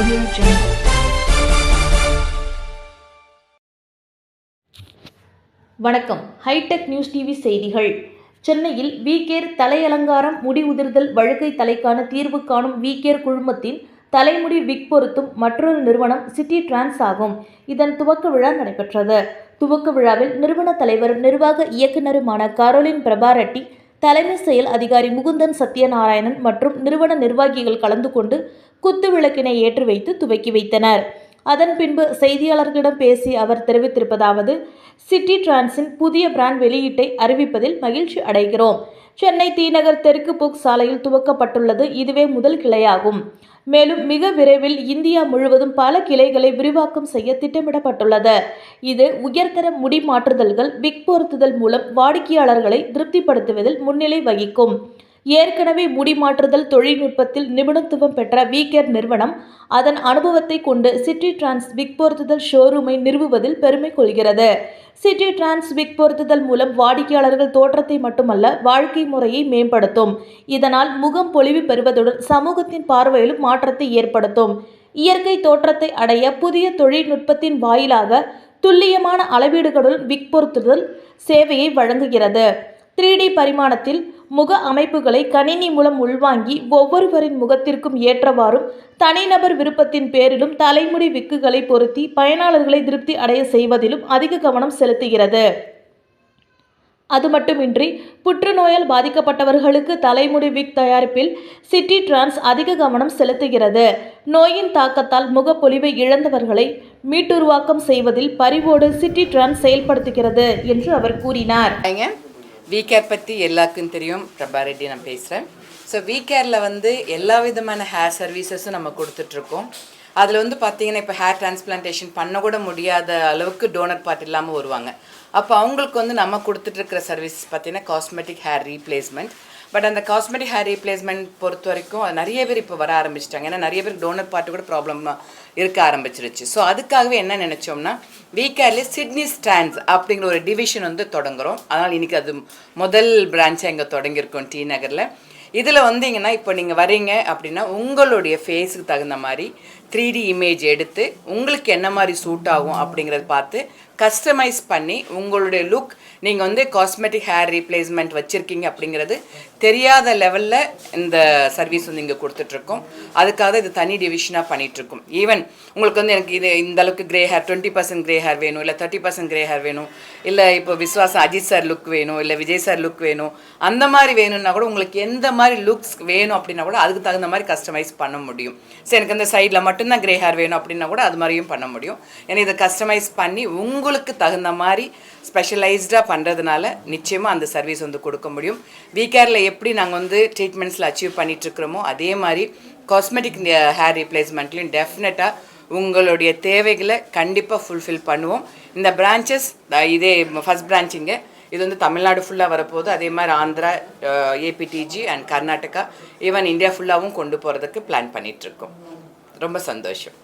Audio Jungle. வணக்கம் hitech news TV செய்திகள். சென்னையில் வீகேர் தலையலங்காரம் முடி உதிர்தல் வழுக்கை தலைக்கான தீர்வு காணும் வீகேர் குழுமத்தின் தலைமுடி விக் பொருத்தும் மற்றொரு நிறுவனம் சிட்டி டிரான்ஸ் ஆகும். இதன் துவக்க விழா நடைபெற்றது. துவக்க விழாவில் நிறுவன தலைவர் நிர்வாக இயக்குநருமான கரோலின் பிரபாரெட்டி தலைமை செயல் அதிகாரி முகுந்தன் சத்யநாராயணன் மற்றும் நிறுவன நிர்வாகிகள் கலந்து கொண்டு குத்து விளக்கினை ஏற்றி வைத்து துவக்கி வைத்தனர். அதன் பின்பு செய்தியாளர்களிடம் பேசி அவர் தெரிவித்திருப்பதாவது சிட்டி டிரான்ஸின் புதிய பிராண்ட் வெளியீட்டை அறிவிப்பதில் மகிழ்ச்சி அடைகிறோம். சென்னை தீநகர் தெற்கு போக் சாலையில் துவக்கப்பட்டுள்ளது. இதுவே முதல் கிளையாகும். மேலும் மிக விரைவில் இந்தியா முழுவதும் பல கிளைகளை விரிவாக்கம் செய்ய திட்டமிடப்பட்டுள்ளது. இது உயர்தர முடி மாற்றுதல்கள் விக் பொருத்துதல் மூலம் வாடிக்கையாளர்களை திருப்திப்படுத்துவதில் முன்னிலை வகிக்கும். ஏற்கனவே முடிமாற்றுதல் தொழில்நுட்பத்தில் நிபுணத்துவம் பெற்ற வீகேர் நிறுவனம் அதன் அனுபவத்தை கொண்டு சிட்டி டிரான்ஸ் விக் பொருத்துதல் ஷோரூமை நிறுவுவதில் பெருமை கொள்கிறது. சிட்டி டிரான்ஸ் விக் பொருத்துதல் மூலம் வாடிக்கையாளர்கள் தோற்றத்தை மட்டுமல்ல வாழ்க்கை முறையை மேம்படுத்தும். இதனால் முகம் பொலிவு பெறுவதுடன் சமூகத்தின் பார்வையிலும் மாற்றத்தை ஏற்படுத்தும். இயற்கை தோற்றத்தை அடைய புதிய தொழில்நுட்பத்தின் வாயிலாக துல்லியமான அளவீடுகளுடன் விக் பொருத்துதல் சேவையை வழங்குகிறது. த்ரீ டி பரிமாணத்தில் முக அமைப்புகளை கணினி மூலம் உள்வாங்கி ஒவ்வொருவரின் முகத்திற்கும் ஏற்றவாறும் தனிநபர் விருப்பத்தின் பேரிலும் தலைமுடி விக்குகளை பொருத்தி பயனாளர்களை திருப்தி அடைய செய்வதிலும் அதிக கவனம் செலுத்துகிறது. அது மட்டுமின்றி புற்றுநோயால் பாதிக்கப்பட்டவர்களுக்கு தலைமுடி விக் தயாரிப்பில் சிட்டி டிரான்ஸ் அதிக கவனம் செலுத்துகிறது. நோயின் தாக்கத்தால் முகப்பொலிவை இழந்தவர்களை மீட்டுருவாக்கம் செய்வதில் பரிவோடு சிட்டி டிரான்ஸ் செயல்படுத்துகிறது என்று அவர் கூறினார். வீகேர் பற்றி எல்லாருக்கும் தெரியும். பிரபா ரெட்டி நான் பேசுகிறேன் ஸோ வீகேரில் வந்து எல்லா விதமான ஹேர் சர்வீசஸும் நம்ம கொடுத்துட்ருக்கோம். அதில் வந்து பார்த்தீங்கன்னா இப்போ ஹேர் டிரான்ஸ்பிளான்டேஷன் பண்ணக்கூட முடியாத அளவுக்கு டோனர் பார்ட் இல்லாமல் வருவாங்க. அப்போ அவங்களுக்கு வந்து நம்ம கொடுத்துட்ருக்கிற சர்வீஸ் பார்த்தீங்கன்னா காஸ்மெட்டிக் ஹேர் ரீப்ளேஸ்மெண்ட் பட் அந்த காஸ்மெட்டிக் ஹேர் ரீப்ளேஸ்மெண்ட் பொறுத்த வரைக்கும் அது நிறைய பேர் இப்போ வர ஆரம்பிச்சிட்டாங்க. ஏன்னா நிறைய பேர் டோனர் பார்ட்டு கூட ப்ராப்ளம் இருக்க ஆரம்பிச்சிருச்சு. ஸோ அதுக்காகவே என்ன நினச்சோம்னா வீக்கேர்லேயே சிட்னி ஸ்டாண்ட்ஸ் அப்படிங்கிற ஒரு டிவிஷன் வந்து தொடங்குறோம். அதனால் இன்றைக்கி அது முதல் பிரான்ச்சாக இங்கே தொடங்கியிருக்கோம் டி நகரில். இதில் வந்தீங்கன்னா இப்போ நீங்கள் வரீங்க அப்படின்னா உங்களுடைய ஃபேஸுக்கு தகுந்த மாதிரி த்ரீ டி இமேஜ் எடுத்து உங்களுக்கு என்ன மாதிரி சூட் ஆகும் அப்படிங்கிறத பார்த்து கஸ்டமைஸ் பண்ணி உங்களுடைய லுக் நீங்கள் வந்து காஸ்மெட்டிக் ஹேர் ரீப்ளேஸ்மெண்ட் வச்சுருக்கீங்க அப்படிங்கிறது தெரியாத லெவலில் இந்த சர்வீஸ் வந்து இங்கே கொடுத்துட்ருக்கோம். அதுக்காக இது தனி டிவிஷனாக பண்ணிகிட்ருக்கோம் ஈவன் உங்களுக்கு வந்து எனக்கு இது இந்த அளவுக்கு grey hair twenty percent grey hair வேணும் இல்லை தேர்ட்டி பர்சன்ட் கிரே ஹேர் வேணும் இல்லை இப்போ விஸ்வாசம் அஜித் சார் லுக் வேணும் இல்லை விஜய் சார் லுக் வேணும் அந்த மாதிரி வேணும்னா கூட உங்களுக்கு எந்த மாதிரி லுக்ஸ் வேணும் அப்படின்னா கூட அதுக்கு தகுந்த மாதிரி கஸ்டமைஸ் பண்ண முடியும். சரி எனக்கு அந்த சைடில் மட்டும் மட்டும்தான் கிரே ஹேர் வேணும் அப்படின்னா கூட அது மாதிரியும் பண்ண முடியும். ஏன்னா இதை கஸ்டமைஸ் பண்ணி உங்களுக்கு தகுந்த மாதிரி ஸ்பெஷலைஸ்டாக பண்ணுறதுனால நிச்சயமாக அந்த சர்வீஸ் வந்து கொடுக்க முடியும். வீகேரில் எப்படி நாங்கள் வந்து ட்ரீட்மெண்ட்ஸில் அச்சீவ் பண்ணிகிட்ருக்குறோமோ அதே மாதிரி காஸ்மெட்டிக் ஹேர் ரீப்ளேஸ்மெண்ட்லையும் டெஃபினட்டாக உங்களுடைய தேவைகளை கண்டிப்பாக ஃபுல்ஃபில் பண்ணுவோம். இந்த பிரான்ச்சஸ் இதே ஃபஸ்ட் பிரான்ச்சிங்க இது வந்து தமிழ்நாடு ஃபுல்லாக வரப்போகுது. அதே மாதிரி ஆந்திரா ஏபிடிஜி அண்ட் கர்நாடகா ஈவன் இந்தியா ஃபுல்லாகவும் கொண்டு போகிறதுக்கு பிளான் பண்ணிகிட்ருக்கோம் ரொம்ப சந்தோஷம்.